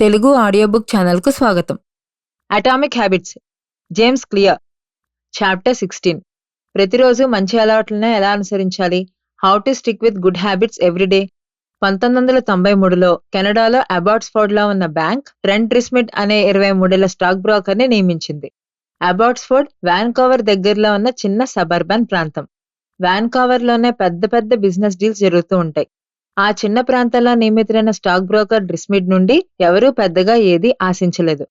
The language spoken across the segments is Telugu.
తెలుగు ఆడియో బుక్ ఛానల్కు స్వాగతం. Atomic habits James Clear chapter sixteen ప్రతిరోజు మంచి అలవాట్లను ఎలా అనుసరించాలి? How to stick with good habits everyday పంతొమ్మిది వందల తొంభై మూడులో కెనడాలో అబాట్స్ఫోర్డ్లో ఉన్న బ్యాంక్ ట్రెంట్ రిస్మిట్ అనే ఇరవై మూడేళ్ళ స్టాక్ బ్రోకర్ని నియమించింది. అబాట్స్ఫోర్డ్ వ్యాన్కోవర్ దగ్గరలో ఉన్న చిన్న సబర్బన్ ప్రాంతం. వ్యాన్కోవర్లోనే పెద్ద పెద్ద బిజినెస్ డీల్స్ జరుగుతూ ఉంటాయి. ఆ చిన్న ప్రాంతంలో నియమితులైన స్టాక్ బ్రోకర్ డ్రిస్మిడ్ నుండి ఎవరూ పెద్దగా ఏదీ ఆశించలేదు.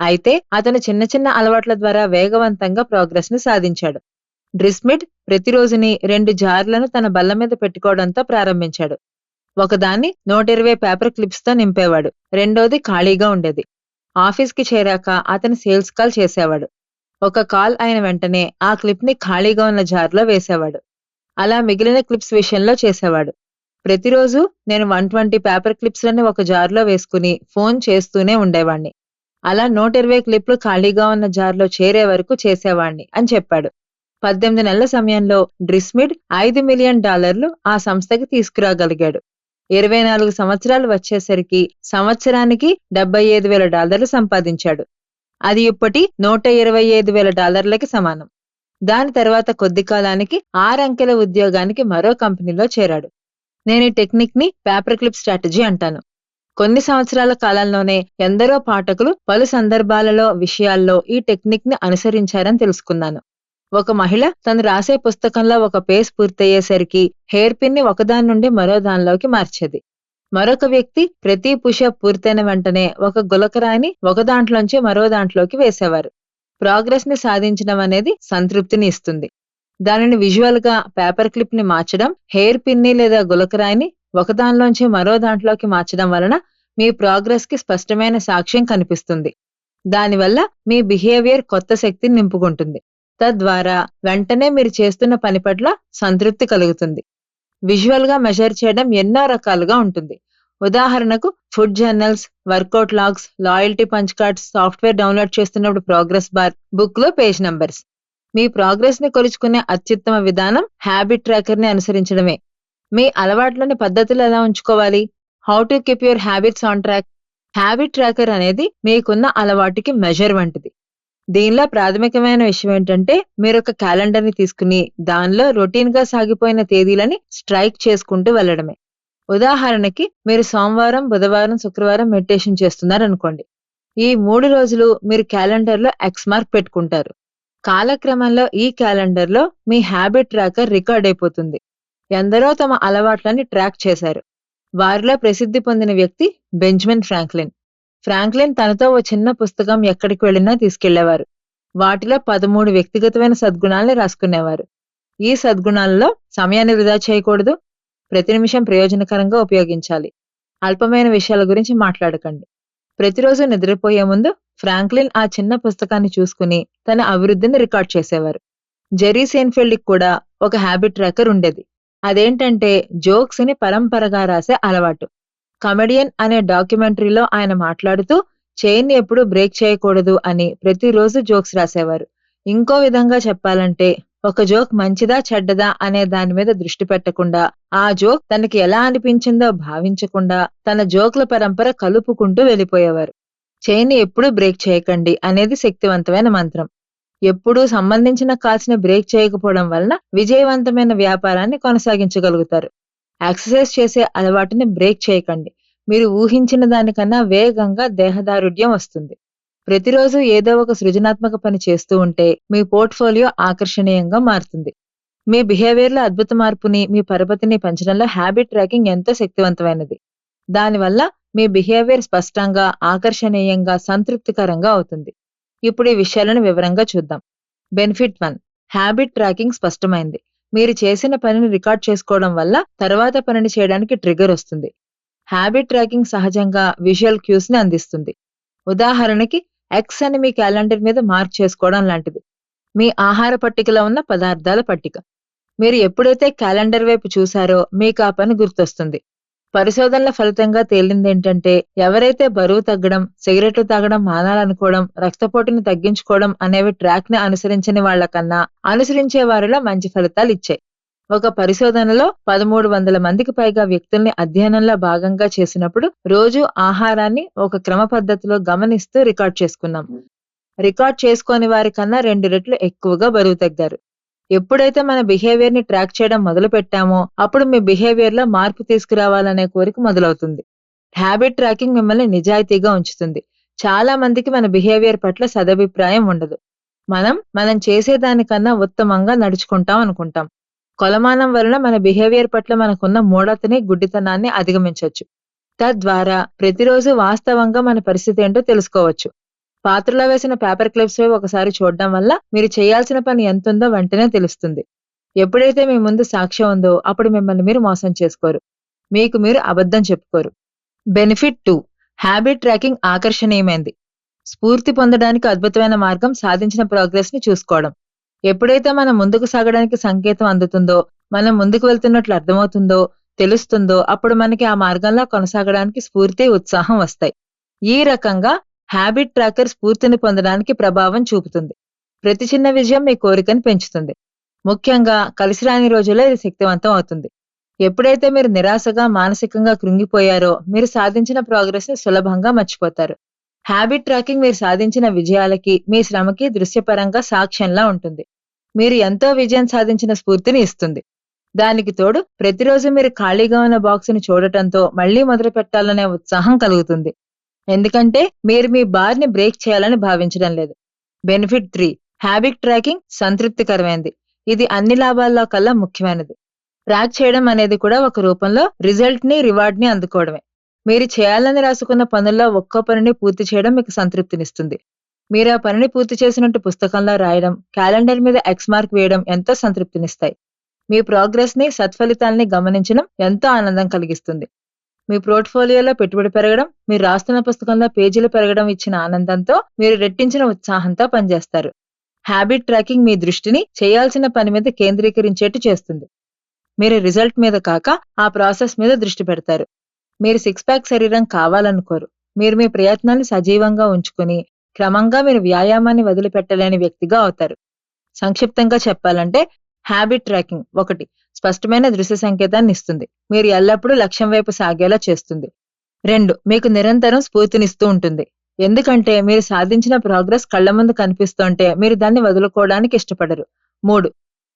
అయితే అతను చిన్న చిన్న అలవాట్ల ద్వారా వేగవంతంగా ప్రోగ్రెస్ని సాధించాడు. డ్రిస్మిడ్ ప్రతిరోజుని రెండు జార్లను తన బల్ల మీద పెట్టుకోవడంతో ప్రారంభించాడు. ఒకదాన్ని నూట ఇరవై పేపర్ క్లిప్స్తో నింపేవాడు. రెండోది ఖాళీగా ఉండేది. ఆఫీస్కి చేరాక అతను సేల్స్ కాల్ చేసేవాడు. ఒక కాల్ అయిన వెంటనే ఆ క్లిప్ని ఖాళీగా ఉన్న జార్లో వేసేవాడు. అలా మిగిలిన క్లిప్స్ విషయంలో చేసేవాడు. ప్రతిరోజు నేను వన్ ట్వంటీ పేపర్ క్లిప్స్లని ఒక జార్లో వేసుకుని ఫోన్ చేస్తూనే ఉండేవాణ్ణి. అలా నూట ఇరవై క్లిప్లు ఖాళీగా ఉన్న జార్లో చేరే వరకు చేసేవాణ్ణి అని చెప్పాడు. పద్దెనిమిది నెలల సమయంలో డ్రిస్మిడ్ ఐదు మిలియన్ డాలర్లు ఆ సంస్థకి తీసుకురాగలిగాడు. ఇరవై నాలుగు సంవత్సరాలు వచ్చేసరికి సంవత్సరానికి డెబ్బై ఐదు వేల డాలర్లు సంపాదించాడు. అది ఇప్పటి నూట ఇరవై ఐదు వేల డాలర్లకి సమానం. దాని తర్వాత కొద్ది కాలానికి ఆరంకెల ఉద్యోగానికి మరో కంపెనీలో చేరాడు. నేను ఈ టెక్నిక్ని పేపర్ క్లిప్ స్ట్రాటజీ అంటాను. కొన్ని సంవత్సరాల కాలంలోనే ఎందరో పాఠకులు పలు సందర్భాలలో విషయాల్లో ఈ టెక్నిక్ని అనుసరించారని తెలుసుకున్నాను. ఒక మహిళ తను రాసే పుస్తకంలో ఒక పేజ్ పూర్తయ్యేసరికి హెయిర్ పిన్ని ఒకదాని నుండి మరో దానిలోకి మార్చేది. మరొక వ్యక్తి ప్రతి పుషప్ పూర్తయిన వెంటనే ఒక గులకరాయిని ఒక దాంట్లోంచి మరో దాంట్లోకి వేసేవారు. ప్రోగ్రెస్ని సాధించడం అనేది సంతృప్తిని ఇస్తుంది. దానిని విజువల్గా పేపర్ క్లిప్ని మార్చడం హెయిర్ పిన్ని లేదా గులకరాయిని ఒకదానిలోంచి మరో దాంట్లోకి మార్చడం వలన మీ ప్రోగ్రెస్కి స్పష్టమైన సాక్ష్యం కనిపిస్తుంది. దానివల్ల మీ బిహేవియర్ కొత్త శక్తిని నింపుకుంటుంది. తద్వారా వెంటనే మీరు చేస్తున్న పని పట్ల సంతృప్తి కలుగుతుంది. విజువల్గా మెజర్ చేయడం ఎన్నో రకాలుగా ఉంటుంది. ఉదాహరణకు food journals workout logs loyalty punch cards software download చేస్తున్నప్పుడు ప్రోగ్రెస్ బార్ బుక్లో పేజ్ నంబర్స్ మీ ప్రోగ్రెస్ని కొలుచుకునే అత్యుత్తమ విధానం హ్యాబిట్ ట్రాకర్ని అనుసరించడమే. మీ అలవాట్లోని పద్ధతులు ఎలా ఉంచుకోవాలి? How to keep your habits on track. Habit tracker అనేది మీకున్న అలవాటుకి మెజర్ వంటిది. దీనిలో ప్రాథమికమైన విషయం ఏంటంటే మీరు ఒక క్యాలెండర్ని తీసుకుని దానిలో రొటీన్గా సాగిపోయిన తేదీలని స్ట్రైక్ చేసుకుంటూ వెళ్ళడమే. ఉదాహరణకి మీరు సోమవారం బుధవారం శుక్రవారం మెడిటేషన్ చేస్తున్నారు అనుకోండి ఈ మూడు రోజులు మీరు క్యాలెండర్లో ఎక్స్ మార్క్ పెట్టుకుంటారు. కాలక్రమంలో ఈ క్యాలెండర్లో మీ హ్యాబిట్ ట్రాకర్ రికార్డ్ అయిపోతుంది. ఎందరో తమ అలవాట్లని ట్రాక్ చేశారు. వారిలో ప్రసిద్ధి పొందిన వ్యక్తి బెంజమిన్ ఫ్రాంక్లిన్. ఫ్రాంక్లిన్ తనతో ఓ చిన్న పుస్తకం ఎక్కడికి వెళ్ళినా తీసుకెళ్ళేవారు. వాటిలో పదమూడు వ్యక్తిగతమైన సద్గుణాలని రాసుకునేవారు. ఈ సద్గుణాలలో సమయాన్ని వృధా చేయకూడదు. ప్రతి నిమిషం ప్రయోజనకరంగా ఉపయోగించాలి. అల్పమైన విషయాల గురించి మాట్లాడకండి. ప్రతిరోజు నిద్రపోయే ముందు ఫ్రాంక్లిన్ ఆ చిన్న పుస్తకాన్ని చూసుకుని తన అభివృద్ధిని రికార్డ్ చేసేవారు. జెరీ కి కూడా ఒక హ్యాబిట్ ట్రాకర్ ఉండేది. అదేంటంటే జోక్స్ని పరంపరగా రాసే అలవాటు. కమెడియన్ అనే డాక్యుమెంటరీలో ఆయన మాట్లాడుతూ చైన్ ఎప్పుడు బ్రేక్ చేయకూడదు అని ప్రతిరోజు జోక్స్ రాసేవారు. ఇంకో విధంగా చెప్పాలంటే ఒక జోక్ మంచిదా చెడ్డదా అనే దాని మీద దృష్టి పెట్టకుండా ఆ జోక్ తనకి ఎలా అనిపించిందో భావించకుండా తన జోక్ల పరంపర కలుపుకుంటూ వెళ్ళిపోయేవారు. చైన్ని ఎప్పుడూ బ్రేక్ చేయకండి అనేది శక్తివంతమైన మంత్రం. ఎప్పుడూ సంబంధించిన కాల్స్ని బ్రేక్ చేయకపోవడం వలన విజయవంతమైన వ్యాపారాన్ని కొనసాగించగలుగుతారు. ఎక్సర్సైజ్ చేసే అలవాటుని బ్రేక్ చేయకండి. మీరు ఊహించిన దానికన్నా వేగంగా దేహదారుఢ్యం వస్తుంది. ప్రతిరోజు ఏదో ఒక సృజనాత్మక పని చేస్తూ ఉంటే మీ పోర్ట్ఫోలియో ఆకర్షణీయంగా మారుతుంది. మీ బిహేవియర్లో అద్భుత మార్పుని మీ పరపతిని పెంచడంలో హ్యాబిట్ ట్రాకింగ్ ఎంతో శక్తివంతమైనది. దానివల్ల మీ బిహేవియర్ స్పష్టంగా ఆకర్షణీయంగా సంతృప్తికరంగా అవుతుంది. ఇప్పుడు ఈ విషయాలను వివరంగా చూద్దాం. Benefit one. హ్యాబిట్ ట్రాకింగ్ స్పష్టమైంది. మీరు చేసిన పనిని రికార్డ్ చేసుకోవడం వల్ల తర్వాత పనిని చేయడానికి ట్రిగర్ వస్తుంది. హ్యాబిట్ ట్రాకింగ్ సహజంగా విజువల్ క్యూస్ని అందిస్తుంది. ఉదాహరణకి ఎక్స్ అని మీ క్యాలెండర్ మీద మార్క్ చేసుకోవడం లాంటిది. మీ ఆహార పట్టికలో ఉన్న పదార్థాల పట్టిక. మీరు ఎప్పుడైతే క్యాలెండర్ వైపు చూసారో మీకు ఆ పని గుర్తొస్తుంది. పరిశోధనల ఫలితంగా తేలింది ఏంటంటే ఎవరైతే బరువు తగ్గడం సిగరెట్లు తాగడం మానాలనుకోవడం రక్తపోటుని తగ్గించుకోవడం అనేవి ట్రాక్ని అనుసరించని వాళ్ళకన్నా అనుసరించే వారిలో మంచి ఫలితాలు ఇచ్చాయి. ఒక పరిశోధనలో పదమూడు వందల మందికి పైగా వ్యక్తుల్ని అధ్యయనంలో భాగంగా చేసినప్పుడు రోజు ఆహారాన్ని ఒక క్రమ పద్ధతిలో గమనిస్తూ రికార్డ్ చేసుకున్నాం. రికార్డ్ చేసుకోని వారి కన్నా రెండు రెట్లు ఎక్కువగా బరువు తగ్గారు. ఎప్పుడైతే మన బిహేవియర్ని ట్రాక్ చేయడం మొదలు పెట్టామో అప్పుడు మీ బిహేవియర్లో మార్పు తీసుకురావాలనే కోరిక మొదలవుతుంది. హ్యాబిట్ ట్రాకింగ్ మిమ్మల్ని నిజాయితీగా ఉంచుతుంది. చాలా మందికి మన బిహేవియర్ పట్ల సదభిప్రాయం ఉండదు. మనం మనం చేసేదానికన్నా ఉత్తమంగా నడుచుకుంటాం అనుకుంటాం. కొలమానం వలన మన బిహేవియర్ పట్ల మనకున్న మూఢతని గుడ్డితనాన్ని అధిగమించవచ్చు తద్వారా ప్రతిరోజు వాస్తవంగా మన పరిస్థితి ఏంటో తెలుసుకోవచ్చు. పాత్రలో వేసిన పేపర్ క్లిప్స్ ఒకసారి చూడడం వల్ల మీరు చేయాల్సిన పని ఎంతుందో వెంటనే తెలుస్తుంది. ఎప్పుడైతే మీ ముందు సాక్ష్యం ఉందో అప్పుడు మిమ్మల్ని మీరు మోసం చేసుకోరు. మీకు మీరు అబద్ధం చెప్పుకోరు. బెనిఫిట్ టూ హ్యాబిట్ ట్రాకింగ్ ఆకర్షణీయమైంది. స్ఫూర్తి పొందడానికి అద్భుతమైన మార్గం సాధించిన ప్రోగ్రెస్ని చూసుకోవడం. ఎప్పుడైతే మనం ముందుకు సాగడానికి సంకేతం అందుతుందో మనం ముందుకు వెళ్తున్నట్లు అర్థమవుతుందో తెలుస్తుందో అప్పుడు మనకి ఆ మార్గంలో కొనసాగడానికి స్ఫూర్తి ఉత్సాహం వస్తాయి. ఈ రకంగా హ్యాబిట్ ట్రాకర్ స్ఫూర్తిని పొందడానికి ప్రభావం చూపుతుంది. ప్రతి చిన్న విజయం మీ కోరికను పెంచుతుంది. ముఖ్యంగా కలిసి రాని రోజుల్లో ఇది శక్తివంతం అవుతుంది. ఎప్పుడైతే మీరు నిరాశగా మానసికంగా కృంగిపోయారో మీరు సాధించిన ప్రోగ్రెస్ని సులభంగా మర్చిపోతారు. హ్యాబిట్ ట్రాకింగ్ మీరు సాధించిన విజయాలకి మీ శ్రమకి దృశ్యపరంగా సాక్ష్యంలా ఉంటుంది. మీరు ఎంతో విజయం సాధించిన స్ఫూర్తిని ఇస్తుంది. దానికి తోడు ప్రతిరోజు మీరు ఖాళీగా ఉన్న బాక్స్ని చూడటంతో మళ్ళీ మొదలు పెట్టాలనే ఉత్సాహం కలుగుతుంది. ఎందుకంటే మీరు మీ బార్ని బ్రేక్ చేయాలని భావించడం లేదు. Benefit three. హ్యాబిట్ ట్రాకింగ్ సంతృప్తికరమైనది ఇది అన్ని లాభాల్లో కల్లా ముఖ్యమైనది. ట్రాక్ చేయడం అనేది కూడా ఒక రూపంలో రిజల్ట్ని రివార్డ్ని అందుకోవడమే. మీరు చేయాలని రాసుకున్న పనుల్లో ఒక్కో పనిని పూర్తి చేయడం మీకు సంతృప్తినిస్తుంది. మీరు ఆ పనిని పూర్తి చేసినట్టు పుస్తకంలో రాయడం క్యాలెండర్ మీద ఎక్స్ మార్క్ వేయడం ఎంతో సంతృప్తినిస్తాయి. మీ ప్రోగ్రెస్ని సత్ఫలితాల్ని గమనించడం ఎంతో ఆనందం కలిగిస్తుంది. మీ పోర్ట్ఫోలియోలో పెట్టుబడి పెరగడం మీరు రాస్తున్న పుస్తకంలో పేజీలు పెరగడం ఇచ్చిన ఆనందంతో మీరు రెట్టించిన ఉత్సాహంతో పనిచేస్తారు. హ్యాబిట్ ట్రాకింగ్ మీ దృష్టిని చేయాల్సిన పని మీద కేంద్రీకరించేట్టు చేస్తుంది. మీరు రిజల్ట్ మీద కాక ఆ ప్రాసెస్ మీద దృష్టి పెడతారు. మీరు సిక్స్ ప్యాక్ శరీరం కావాలనుకోరు. మీరు మీ ప్రయత్నాన్ని సజీవంగా ఉంచుకుని క్రమంగా మీరు వ్యాయామాన్ని వదిలిపెట్టలేని వ్యక్తిగా అవుతారు. సంక్షిప్తంగా చెప్పాలంటే హ్యాబిట్ ట్రాకింగ్ ఒకటి స్పష్టమైన దృశ్య సంకేతాన్ని ఇస్తుంది. మీరు ఎల్లప్పుడూ లక్ష్యం వైపు సాగేలా చేస్తుంది. రెండు మీకు నిరంతరం స్ఫూర్తినిస్తూ ఉంటుంది. ఎందుకంటే మీరు సాధించిన ప్రోగ్రెస్ కళ్ళ ముందు కనిపిస్తుంటే మీరు దాన్ని వదులుకోవడానికి ఇష్టపడరు. మూడు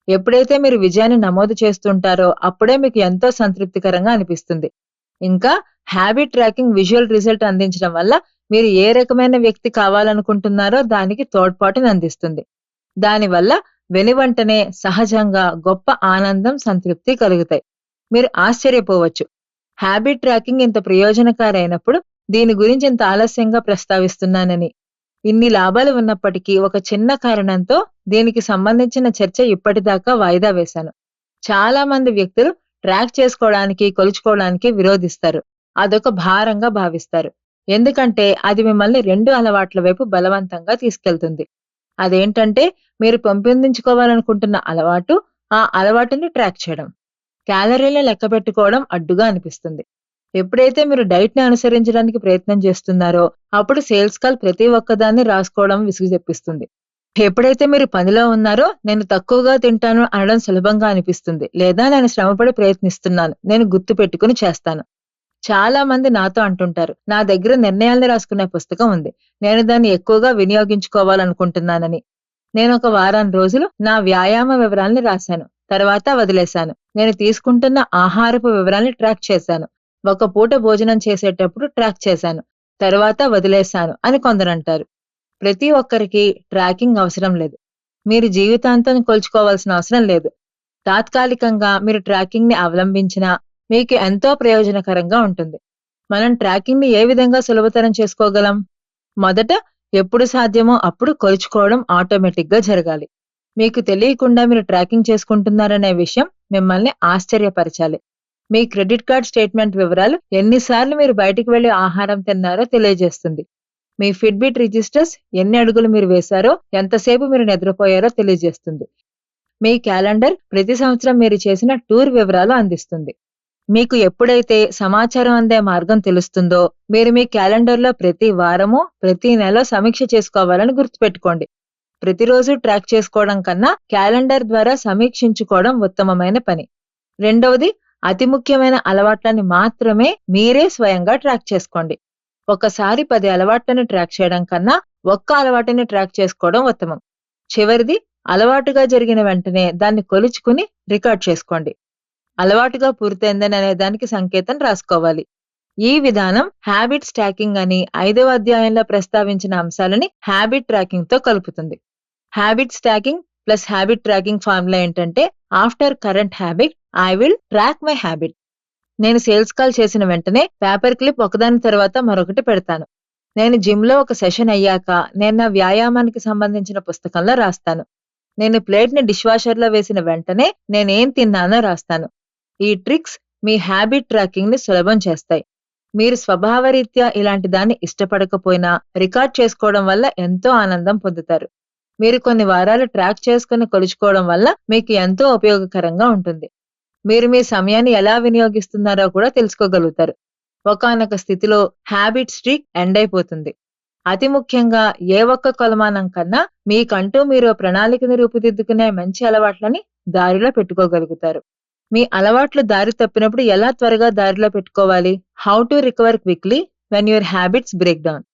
ఎప్పుడైతే మీరు విజయాన్ని నమోదు చేస్తుంటారో అప్పుడే మీకు ఎంతో సంతృప్తికరంగా అనిపిస్తుంది. ఇంకా హ్యాబిట్ ట్రాకింగ్ విజువల్ రిజల్ట్ అందించడం వల్ల మీరు ఏ రకమైన వ్యక్తి కావాలనుకుంటున్నారో దానికి తోడ్పాటుని అందిస్తుంది. దానివల్ల వెనువంటనే సహజంగా గొప్ప ఆనందం సంతృప్తి కలుగుతాయి. మీరు ఆశ్చర్యపోవచ్చు. హ్యాబిట్ ట్రాకింగ్ ఇంత ప్రయోజనకారైనప్పుడు దీని గురించి ఇంత ఆలస్యంగా ప్రస్తావిస్తున్నానని. ఇన్ని లాభాలు ఉన్నప్పటికీ ఒక చిన్న కారణంతో దీనికి సంబంధించిన చర్చ ఇప్పటిదాకా వాయిదా వేశాను. చాలా మంది వ్యక్తులు ట్రాక్ చేసుకోవడానికి కొలుచుకోవడానికి విరోధిస్తారు. అదొక భారంగా భావిస్తారు. ఎందుకంటే అది మిమ్మల్ని రెండు అలవాట్ల వైపు బలవంతంగా తీసుకెళ్తుంది. అదేంటంటే మీరు పెంపొందించుకోవాలనుకుంటున్న అలవాటు ఆ అలవాటుని ట్రాక్ చేయడం. క్యాలరీలను లెక్క పెట్టుకోవడం అడ్డుగా అనిపిస్తుంది. ఎప్పుడైతే మీరు డైట్ని అనుసరించడానికి ప్రయత్నం చేస్తున్నారో అప్పుడు సేల్స్ కాల్ ప్రతి ఒక్కదాన్ని రాసుకోవడం విసుగు తెప్పిస్తుంది. ఎప్పుడైతే మీరు పనిలో ఉన్నారో నేను తక్కువగా తింటాను అనడం సులభంగా అనిపిస్తుంది. లేదా నేను శ్రమపడి ప్రయత్నిస్తున్నాను. నేను గుర్తు పెట్టుకుని చేస్తాను. చాలా మంది నాతో అంటుంటారు నా దగ్గర నిర్ణయాల్ని రాసుకునే పుస్తకం ఉంది. నేను దాన్ని ఎక్కువగా వినియోగించుకోవాలనుకుంటున్నానని. నేను ఒక వారం రోజులు నా వ్యాయామ వివరాల్ని రాశాను. తర్వాత వదిలేశాను. నేను తీసుకుంటున్న ఆహారపు వివరాల్ని ట్రాక్ చేశాను. ఒక పూట భోజనం చేసేటప్పుడు ట్రాక్ చేశాను. తర్వాత వదిలేశాను అని కొందరంటారు. ప్రతి ఒక్కరికి ట్రాకింగ్ అవసరం లేదు. మీరు జీవితాంతం కొలుచుకోవాల్సిన అవసరం లేదు. తాత్కాలికంగా మీరు ట్రాకింగ్ని అవలంబించినా మీకు ఎంతో ప్రయోజనకరంగా ఉంటుంది. మనం ట్రాకింగ్ని ఏ విధంగా సులభతరం చేసుకోగలం? మొదట ఎప్పుడు సాధ్యమో అప్పుడు కొలుచుకోవడం ఆటోమేటిక్గా జరగాలి. మీకు తెలియకుండా మీరు ట్రాకింగ్ చేసుకుంటున్నారనే విషయం మిమ్మల్ని ఆశ్చర్యపరచాలి. మీ క్రెడిట్ కార్డ్ స్టేట్మెంట్ వివరాలు ఎన్నిసార్లు మీరు బయటికి వెళ్ళి ఆహారం తిన్నారో తెలియజేస్తుంది. మీ ఫిట్బిట్ రిజిస్టర్స్ ఎన్ని అడుగులు మీరు వేశారో ఎంతసేపు మీరు నిద్రపోయారో తెలియజేస్తుంది. మీ క్యాలెండర్ ప్రతి సంవత్సరం మీరు చేసిన టూర్ వివరాలు అందిస్తుంది. మీకు ఎప్పుడైతే సమాచారం అందే మార్గం తెలుస్తుందో మీరు మీ క్యాలెండర్లో ప్రతి వారము ప్రతి నెల సమీక్ష చేసుకోవాలని గుర్తుపెట్టుకోండి. ప్రతిరోజు ట్రాక్ చేసుకోవడం కన్నా క్యాలెండర్ ద్వారా సమీక్షించుకోవడం ఉత్తమమైన పని. రెండవది అతి ముఖ్యమైన అలవాట్లని మాత్రమే మీరే స్వయంగా ట్రాక్ చేసుకోండి. ఒకసారి పది అలవాట్లను ట్రాక్ చేయడం కన్నా ఒక్క అలవాటుని ట్రాక్ చేసుకోవడం ఉత్తమం. చివరిది అలవాటుగా జరిగిన వెంటనే దాన్ని కొలుచుకుని రికార్డ్ చేసుకోండి. అలవాటుగా పూర్తయిందని అనే దానికి సంకేతం రాసుకోవాలి. ఈ విధానం హ్యాబిట్ స్టాకింగ్ అని ఐదవ అధ్యాయంలో ప్రస్తావించిన అంశాలని హ్యాబిట్ ట్రాకింగ్తో కలుపుతుంది. Habit stacking plus habit tracking formula ఏంటంటే after current habit I will track my habit నేను సేల్స్ కాల్ చేసిన వెంటనే పేపర్ క్లిప్ ఒకదాని తర్వాత మరొకటి పెడతాను. నేను జిమ్లో ఒక సెషన్ అయ్యాక నేను నా వ్యాయామానికి సంబంధించిన పుస్తకంలో రాస్తాను. నేను ప్లేట్ని డిష్ వాషర్లో వేసిన వెంటనే నేనేం తిన్నానో రాస్తాను. ఈ ట్రిక్స్ మీ హ్యాబిట్ ట్రాకింగ్ని సులభం చేస్తాయి. మీరు స్వభావరీత్యా ఇలాంటి దాన్ని ఇష్టపడకపోయినా రికార్డ్ చేసుకోవడం వల్ల ఎంతో ఆనందం పొందుతారు. మీరు కొన్ని వారాలు ట్రాక్ చేసుకుని కొలుచుకోవడం వల్ల మీకు ఎంతో ఉపయోగకరంగా ఉంటుంది. మీరు మీ సమయాన్ని ఎలా వినియోగిస్తున్నారో కూడా తెలుసుకోగలుగుతారు. ఒకానొక స్థితిలో హ్యాబిట్ స్ట్రీక్ ఎండ్ అయిపోతుంది. అతి ముఖ్యంగా ఏ ఒక్క కొలమానం కన్నా మీకంటూ మీరు ప్రణాళికను రూపుదిద్దుకునే మంచి అలవాట్లని దారిలో పెట్టుకోగలుగుతారు. మీ అలవాట్లు దారి తప్పినప్పుడు ఎలా త్వరగా దారిలో పెట్టుకోవాలి? How to recover quickly when your habits break down.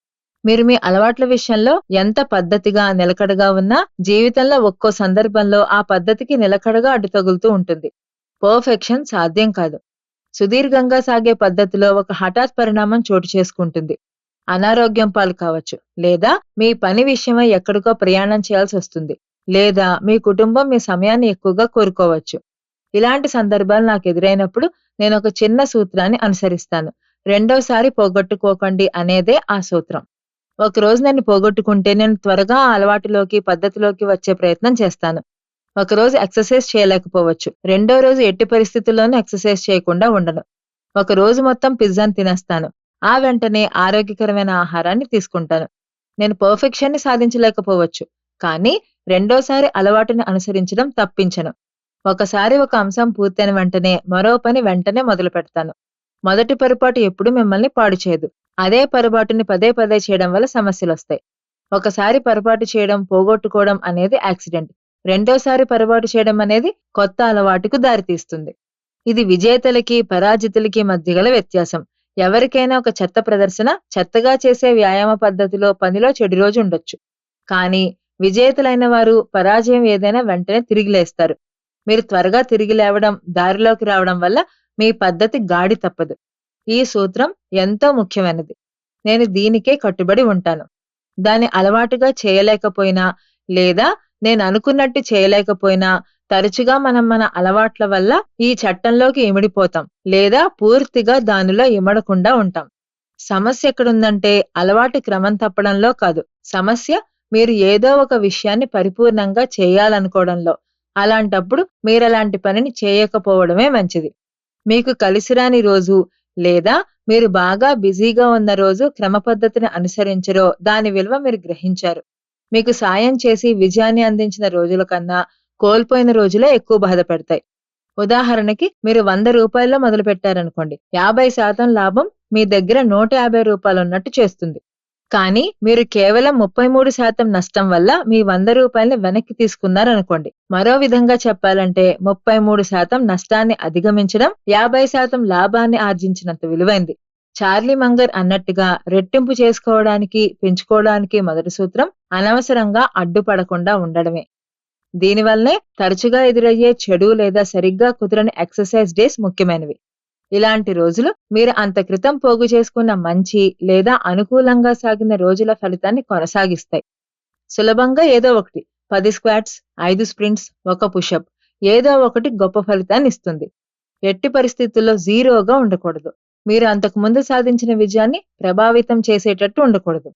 మీరు మీ అలవాట్ల విషయంలో ఎంత పద్ధతిగా నిలకడగా ఉన్నా జీవితంలో ఒక్కో సందర్భంలో ఆ పద్ధతికి నిలకడగా అడ్డు తగులుతూ ఉంటుంది. పర్ఫెక్షన్ సాధ్యం కాదు. సుదీర్ఘంగా సాగే పద్ధతిలో ఒక హఠాత్ పరిణామం చోటు చేసుకుంటుంది. అనారోగ్యం పాలు కావచ్చు లేదా మీ పని విషయమై ఎక్కడికో ప్రయాణం చేయాల్సి వస్తుంది లేదా మీ కుటుంబం మీ సమయాన్ని ఎక్కువగా కోరుకోవచ్చు. ఇలాంటి సందర్భాలు నాకు ఎదురైనప్పుడు నేను ఒక చిన్న సూత్రాన్ని అనుసరిస్తాను. రెండోసారి పోగొట్టుకోకండి అనేదే ఆ సూత్రం. ఒకరోజు నేను పోగొట్టుకుంటే నేను త్వరగా ఆ అలవాటులోకి పద్ధతిలోకి వచ్చే ప్రయత్నం చేస్తాను. ఒకరోజు ఎక్సర్సైజ్ చేయలేకపోవచ్చు. రెండో రోజు ఎట్టి పరిస్థితుల్లోనూ ఎక్సర్సైజ్ చేయకుండా ఉండను. ఒక రోజు మొత్తం పిజ్జాని తినేస్తాను. ఆ వెంటనే ఆరోగ్యకరమైన ఆహారాన్ని తీసుకుంటాను. నేను పర్ఫెక్షన్ని సాధించలేకపోవచ్చు. కానీ రెండోసారి అలవాటుని అనుసరించడం తప్పించను. ఒకసారి ఒక అంశం పూర్తయిన వెంటనే మరో పని వెంటనే మొదలు పెడతాను. మొదటి పొరపాటు ఎప్పుడు మిమ్మల్ని పాడు చేయదు. అదే పొరపాటుని పదే పదే చేయడం వల్ల సమస్యలు వస్తాయి ఒకసారి పొరపాటు చేయడం పోగొట్టుకోవడం అనేది యాక్సిడెంట్. రెండోసారి పొరపాటు చేయడం అనేది కొత్త అలవాటుకు దారితీస్తుంది. ఇది విజేతలకి పరాజితులకి మధ్య గల వ్యత్యాసం. ఎవరికైనా ఒక చెత్త ప్రదర్శన చెత్తగా చేసే వ్యాయామ పద్ధతిలో పనిలో చెడు రోజు ఉండొచ్చు. కానీ విజేతలైన వారు పరాజయం ఏదైనా వెంటనే తిరిగి లేస్తారు. మీరు త్వరగా తిరిగి లేవడం దారిలోకి రావడం వల్ల మీ పద్ధతి గాడి తప్పదు. ఈ సూత్రం ఎంతో ముఖ్యమైనది. నేను దీనికే కట్టుబడి ఉంటాను. దాన్ని అలవాటుగా చేయలేకపోయినా లేదా నేను అనుకున్నట్టు చేయలేకపోయినా తరచుగా మనం మన అలవాట్ల వల్ల ఈ చట్టంలోకి ఇమిడిపోతాం లేదా పూర్తిగా దానిలో ఇమడకుండా ఉంటాం. సమస్య ఎక్కడుందంటే అలవాటు క్రమం తప్పడంలో కాదు. సమస్య మీరు ఏదో ఒక విషయాన్ని పరిపూర్ణంగా చేయాలనుకోవడంలో. అలాంటప్పుడు మీరు అలాంటి పనిని చేయకపోవడమే మంచిది. మీకు కలిసిరాని రోజు లేదా మీరు బాగా బిజీగా ఉన్న రోజు క్రమ పద్ధతిని అనుసరించరో దాని విలువ మీరు గ్రహించారు. మీకు సాయం చేసి విజయాన్ని అందించిన రోజుల కన్నా కోల్పోయిన రోజులే ఎక్కువ బాధపడతాయి. ఉదాహరణకి మీరు వంద రూపాయల్లో మొదలు పెట్టారనుకోండి యాభై శాతం లాభం మీ దగ్గర నూట యాభై రూపాయలు ఉన్నట్టు చేస్తుంది. కానీ మీరు కేవలం ముప్పై మూడు శాతం నష్టం వల్ల మీ వంద రూపాయలని వెనక్కి తీసుకున్నారనుకోండి. మరో విధంగా చెప్పాలంటే ముప్పై మూడు శాతం నష్టాన్ని అధిగమించడం యాభై శాతం లాభాన్ని ఆర్జించినంత విలువైంది. చార్లీ మంగర్ అన్నట్టుగా రెట్టింపు చేసుకోవడానికి పెంచుకోవడానికి మొదటి సూత్రం అనవసరంగా అడ్డుపడకుండా ఉండడమే. దీనివల్లే తరచుగా ఎదురయ్యే చెడు లేదా సరిగ్గా కుదరని ఎక్సర్సైజ్ డేస్ ముఖ్యమైనవి. ఇలాంటి రోజులు మీరు అంత క్రితం పోగు చేసుకున్న మంచి లేదా అనుకూలంగా సాగిన రోజుల ఫలితాన్ని కొనసాగిస్తాయి. సులభంగా ఏదో ఒకటి పది స్క్వాట్స్ ఐదు స్ప్రింట్స్ ఒక పుషప్ ఏదో ఒకటి గొప్ప ఫలితాన్ని ఇస్తుంది. ఎట్టి పరిస్థితుల్లో జీరోగా ఉండకూడదు. మీరు అంతకు ముందు సాధించిన విజయాన్ని ప్రభావితం చేసేటట్టు ఉండకూడదు.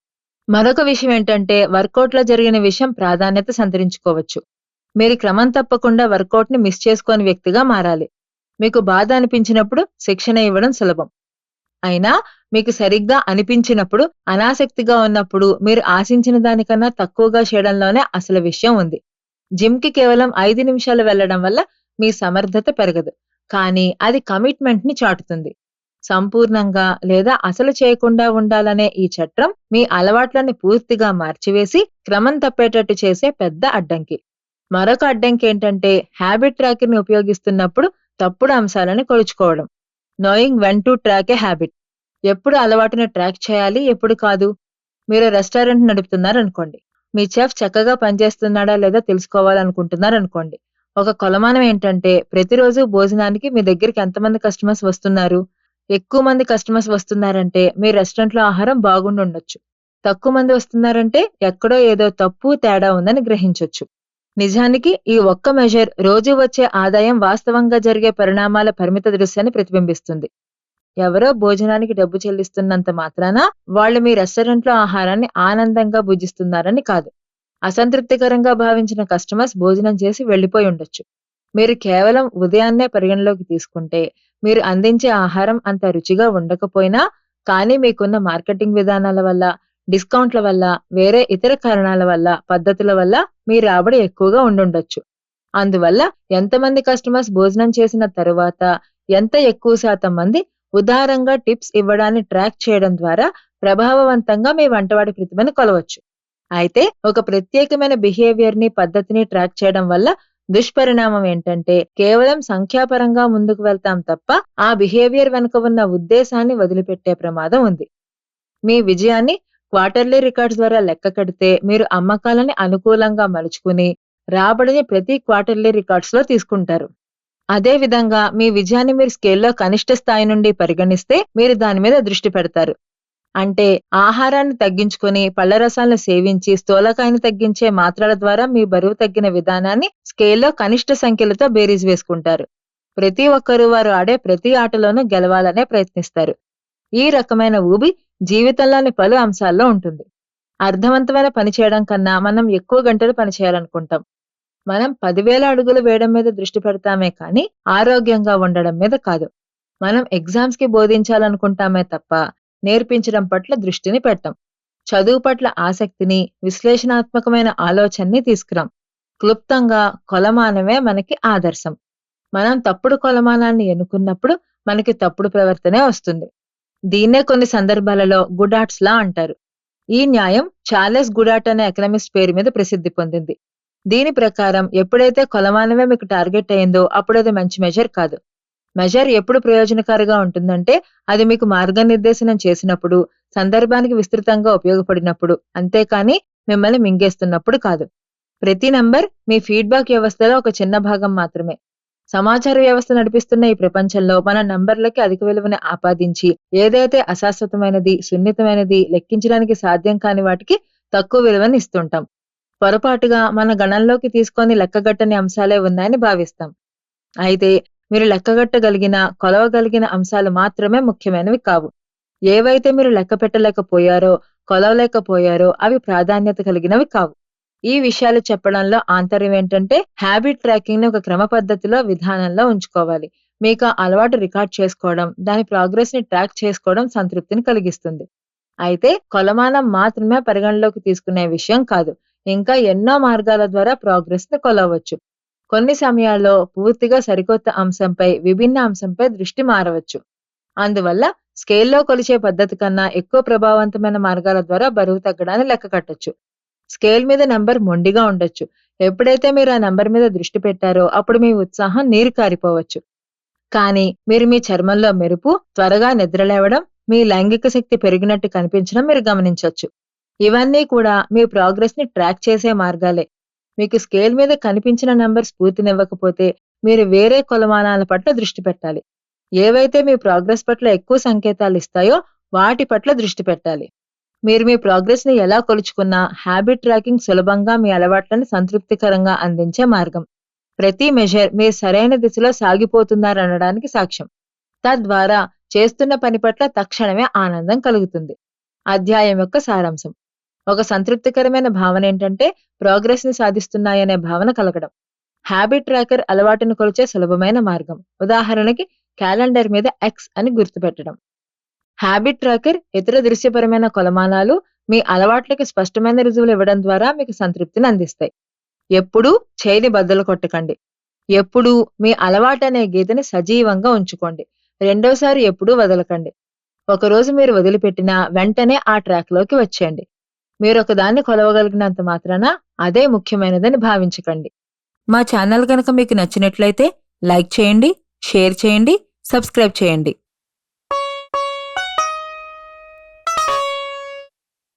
మరొక విషయం ఏంటంటే వర్కౌట్లో జరిగిన విషయం ప్రాధాన్యత సంతరించుకోవచ్చు. మీరు క్రమం తప్పకుండా వర్కౌట్ని మిస్ చేసుకోని వ్యక్తిగా మారాలి. మీకు బాధ అనిపించినప్పుడు శిక్షణ ఇవ్వడం సులభం. అయినా మీకు సరిగ్గా అనిపించినప్పుడు అనాసక్తిగా ఉన్నప్పుడు మీరు ఆశించిన దానికన్నా తక్కువగా చేయడంలోనే అసలు విషయం ఉంది. జిమ్కి కేవలం ఐదు నిమిషాలు వెళ్ళడం వల్ల మీ సమర్థత పెరగదు. కానీ అది కమిట్మెంట్ని చాటుతుంది. సంపూర్ణంగా లేదా అసలు చేయకుండా ఉండాలనే ఈ చట్రం మీ అలవాట్లని పూర్తిగా మార్చివేసి క్రమం తప్పేటట్టు చేసే పెద్ద అడ్డంకి. మరొక అడ్డంకి ఏంటంటే హ్యాబిట్ ట్రాకర్ని ఉపయోగిస్తున్నప్పుడు తప్పుడు అంశాలను కొలుచుకోవడం. Knowing when to track a habit ఎప్పుడు అలవాటుని ట్రాక్ చేయాలి ఎప్పుడు కాదు? మీరు రెస్టారెంట్ నడుపుతున్నారనుకోండి. మీ చెఫ్ చక్కగా పనిచేస్తున్నాడా లేదా తెలుసుకోవాలనుకుంటున్నారనుకోండి. ఒక కొలమానం ఏంటంటే ప్రతిరోజు భోజనానికి మీ దగ్గరికి ఎంతమంది కస్టమర్స్ వస్తున్నారు? ఎక్కువ మంది కస్టమర్స్ వస్తున్నారంటే మీ రెస్టారెంట్లో ఆహారం బాగుండి ఉండొచ్చు తక్కువ మంది వస్తున్నారంటే ఎక్కడో ఏదో తప్పు తేడా ఉందని గ్రహించొచ్చు. నిజానికి ఈ ఒక్క మెజర్ రోజు వచ్చే ఆదాయం వాస్తవంగా జరిగే పరిణామాల పరిమిత దృశ్యాన్ని ప్రతిబింబిస్తుంది. ఎవరో భోజనానికి డబ్బు చెల్లిస్తున్నంత మాత్రాన వాళ్ళు మీ రెస్టారెంట్లో ఆహారాన్ని ఆనందంగా భుజిస్తున్నారని కాదు. అసంతృప్తికరంగా భావించిన కస్టమర్స్ భోజనం చేసి వెళ్ళిపోయి ఉండొచ్చు మీరు కేవలం ఉదయాన్నే పరిగణలోకి తీసుకుంటే మీరు అందించే ఆహారం అంత రుచిగా ఉండకపోయినా కానీ మీకున్న మార్కెటింగ్ విధానాల వల్ల డిస్కౌంట్ల వల్ల వేరే ఇతర కారణాల వల్ల పద్ధతుల వల్ల మీ రాబడి ఎక్కువగా ఉండుండొచ్చు. అందువల్ల ఎంతమంది కస్టమర్స్ భోజనం చేసిన తరువాత ఎంత ఎక్కువ శాతం మంది ఉదారంగా టిప్స్ ఇవ్వడాన్ని ట్రాక్ చేయడం ద్వారా ప్రభావవంతంగా మీ వంటవాడి ప్రతిభను కొలవచ్చు. అయితే ఒక ప్రత్యేకమైన బిహేవియర్ని పద్ధతిని ట్రాక్ చేయడం వల్ల దుష్పరిణామం ఏంటంటే కేవలం సంఖ్యాపరంగా ముందుకు వెళ్తాం తప్ప ఆ బిహేవియర్ వెనుక ఉన్న ఉద్దేశాన్ని వదిలిపెట్టే ప్రమాదం ఉంది. మీ విజయాన్ని క్వార్టర్లీ రికార్డ్స్ ద్వారా లెక్క కడితే మీరు అమ్మకాలని అనుకూలంగా మలుచుకుని రాబడిని ప్రతి క్వార్టర్లీ రికార్డ్స్లో తీసుకుంటారు. అదే విధంగా మీ విజయాన్ని మీరు స్కేల్లో కనిష్ట స్థాయి నుండి పరిగణిస్తే మీరు దాని మీద దృష్టి పెడతారు. అంటే ఆహారాన్ని తగ్గించుకొని పళ్ళరసాలను సేవించి స్థూలకాయని తగ్గించే మాత్రల ద్వారా మీ బరువు తగ్గిన విధానాన్ని స్కేల్లో కనిష్ట సంఖ్యలతో బేరీజ్ వేసుకుంటారు. ప్రతి ఒక్కరూ వారు ఆడే ప్రతి ఆటలోనూ గెలవాలనే ప్రయత్నిస్తారు. ఈ రకమైన ఊబి జీవితంలోని పలు అంశాల్లో ఉంటుంది. అర్థవంతమైన పని చేయడం కన్నా మనం ఎక్కువ గంటలు పని చేయాలనుకుంటాం. మనం పదివేల అడుగులు వేయడం మీద దృష్టి పెడతామే కానీ ఆరోగ్యంగా ఉండడం మీద కాదు. మనం ఎగ్జామ్స్కి బోధించాలనుకుంటామే తప్ప నేర్పించడం పట్ల దృష్టిని పెట్టం చదువు పట్ల ఆసక్తిని విశ్లేషణాత్మకమైన ఆలోచనని తీసుకురాం. క్లుప్తంగా కొలమానమే మనకి ఆదర్శం. మనం తప్పుడు కొలమానాన్ని ఎన్నుకున్నప్పుడు మనకి తప్పుడు ప్రవర్తనే వస్తుంది. దీన్నే కొన్ని సందర్భాలలో గుడాట్స్ లా అంటారు. ఈ న్యాయం చార్లెస్ గుడాట్ అనే ఎకనమిస్ట్ పేరు మీద ప్రసిద్ధి పొందింది. దీని ప్రకారం ఎప్పుడైతే కొలమానమే మీకు టార్గెట్ అయిందో అప్పుడు అది మంచి మెజర్ కాదు. మెజర్ ఎప్పుడు ప్రయోజనకారిగా ఉంటుందంటే అది మీకు మార్గనిర్దేశనం చేసినప్పుడు సందర్భానికి విస్తృతంగా ఉపయోగపడినప్పుడు అంతేకాని మిమ్మల్ని మింగేస్తున్నప్పుడు కాదు. ప్రతి నంబర్ మీ ఫీడ్బ్యాక్ వ్యవస్థలో ఒక చిన్న భాగం మాత్రమే. సమాచార వ్యవస్థ నడిపిస్తున్న ఈ ప్రపంచంలో మన నంబర్లకి అధిక విలువని ఆపాదించి ఏదైతే అశాశ్వతమైనది సున్నితమైనది లెక్కించడానికి సాధ్యం కాని వాటికి తక్కువ విలువని ఇస్తుంటాం. పొరపాటుగా మన గణంలోకి తీసుకొని లెక్కగట్టని అంశాలే ఉన్నాయని భావిస్తాం. అయితే మీరు లెక్కగట్టగలిగిన కొలవగలిగిన అంశాలు మాత్రమే ముఖ్యమైనవి కావు. ఏవైతే మీరు లెక్క పెట్టలేకపోయారో కొలవలేకపోయారో అవి ప్రాధాన్యత కలిగినవి కావు. ఈ విషయాలు చెప్పడంలో ఆంతర్యం ఏంటంటే హ్యాబిట్ ట్రాకింగ్ని ఒక క్రమ పద్ధతిలో విధానంలో ఉంచుకోవాలి. మీకు అలవాటు రికార్డ్ చేసుకోవడం దాని ప్రోగ్రెస్ని ట్రాక్ చేసుకోవడం సంతృప్తిని కలిగిస్తుంది. అయితే కొలమానం మాత్రమే పరిగణలోకి తీసుకునే విషయం కాదు. ఇంకా ఎన్నో మార్గాల ద్వారా ప్రోగ్రెస్ని కొలవచ్చు. కొన్ని సమయాల్లో పూర్తిగా సరికొత్త అంశంపై విభిన్న అంశంపై దృష్టి మారవచ్చు. అందువల్ల స్కేల్లో కొలిచే పద్ధతి కన్నా ఎక్కువ ప్రభావవంతమైన మార్గాల ద్వారా బరువు తగ్గడాన్ని లెక్క కట్టచ్చు. స్కేల్ మీద నంబర్ మొండిగా ఉండొచ్చు. ఎప్పుడైతే మీరు ఆ నంబర్ మీద దృష్టి పెట్టారో అప్పుడు మీ ఉత్సాహం నీరు కారిపోవచ్చు. కానీ మీరు మీ చర్మంలో మెరుపు త్వరగా నిద్రలేవడం మీ లైంగిక శక్తి పెరిగినట్టు కనిపించడం మీరు గమనించవచ్చు ఇవన్నీ కూడా మీ ప్రోగ్రెస్ని ట్రాక్ చేసే మార్గాలే. మీకు స్కేల్ మీద కనిపించిన నంబర్ స్ఫూర్తినివ్వకపోతే మీరు వేరే కొలమానాల పట్ల దృష్టి పెట్టాలి. ఏవైతే మీ ప్రోగ్రెస్ పట్ల ఎక్కువ సంకేతాలు ఇస్తాయో వాటి పట్ల దృష్టి పెట్టాలి. మీరు మీ ప్రోగ్రెస్ని ఎలా కొలుచుకున్నా హ్యాబిట్ ట్రాకింగ్ సులభంగా మీ అలవాట్లను సంతృప్తికరంగా అందించే మార్గం. ప్రతి మెజర్ మీరు సరైన దిశలో సాగిపోతున్నారనడానికి సాక్ష్యం. తద్వారా చేస్తున్న పని పట్ల తక్షణమే ఆనందం కలుగుతుంది. అధ్యాయం యొక్క సారాంశం. ఒక సంతృప్తికరమైన భావన ఏంటంటే ప్రోగ్రెస్ని సాధిస్తున్నాయనే భావన కలగడం. హ్యాబిట్ ట్రాకర్ అలవాటును కొలిచే సులభమైన మార్గం. ఉదాహరణకి క్యాలెండర్ మీద ఎక్స్ అని గుర్తుపెట్టడం. హ్యాబిట్ ట్రాకర్ ఇతర దృశ్యపరమైన కొలమానాలు మీ అలవాట్లకి స్పష్టమైన రుజువులు ఇవ్వడం ద్వారా మీకు సంతృప్తిని అందిస్తాయి. ఎప్పుడూ చేయని బద్దలు కొట్టకండి. ఎప్పుడూ మీ అలవాటు అనే గీతని సజీవంగా ఉంచుకోండి. రెండోసారి ఎప్పుడూ వదలకండి. ఒకరోజు మీరు వదిలిపెట్టినా వెంటనే ఆ ట్రాక్లోకి వచ్చేయండి. మీరొక దాన్ని కొలవగలిగినంత మాత్రాన అదే ముఖ్యమైనదని భావించకండి. మా ఛానల్ కనుక మీకు నచ్చినట్లయితే లైక్ చేయండి షేర్ చేయండి సబ్స్క్రైబ్ చేయండి.